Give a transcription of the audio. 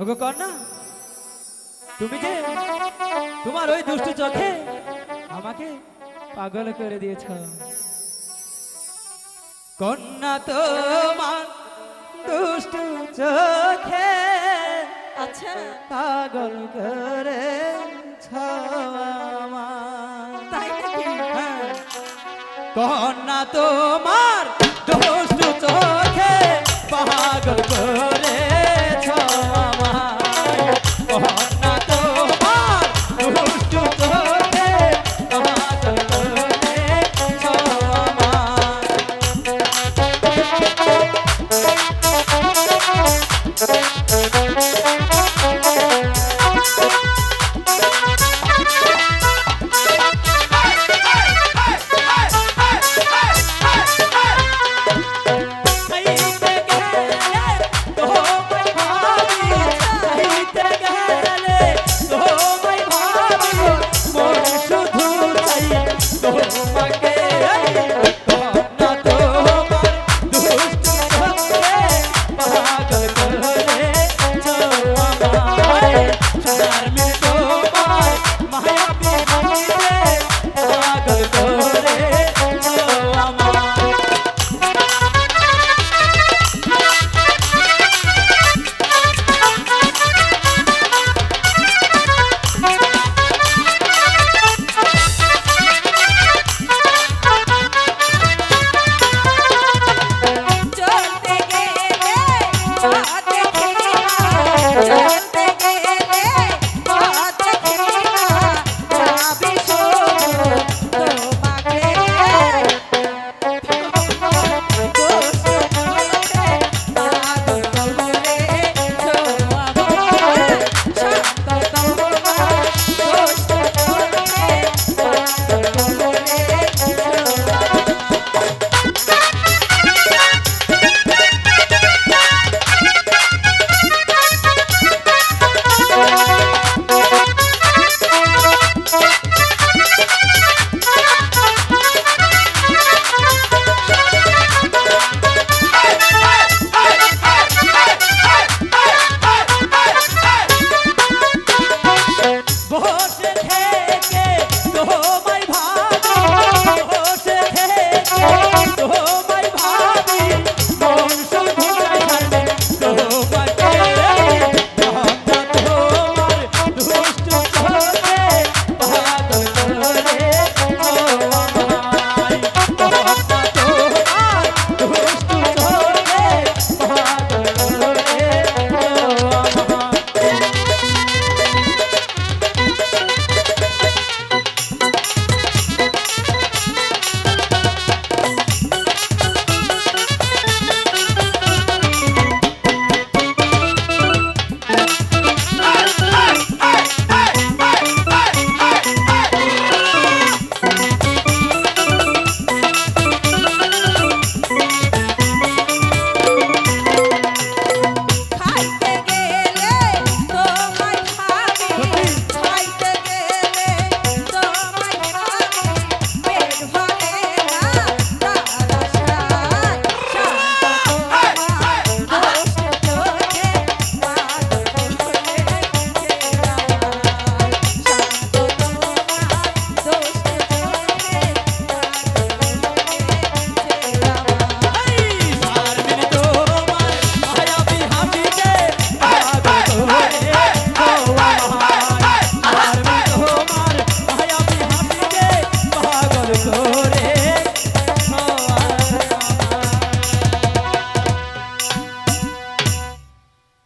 ওগো কন্যা তুমি যে তোমার ওই দুষ্টু চোখে আমাকে পাগল করে দিয়েছ। কন্যা তোমার দুষ্টু চোখে আচ্ছা। পাগল করে তাই নাকি? কন্যা তোমার দুষ্টু চোখে পাগল করে Stop.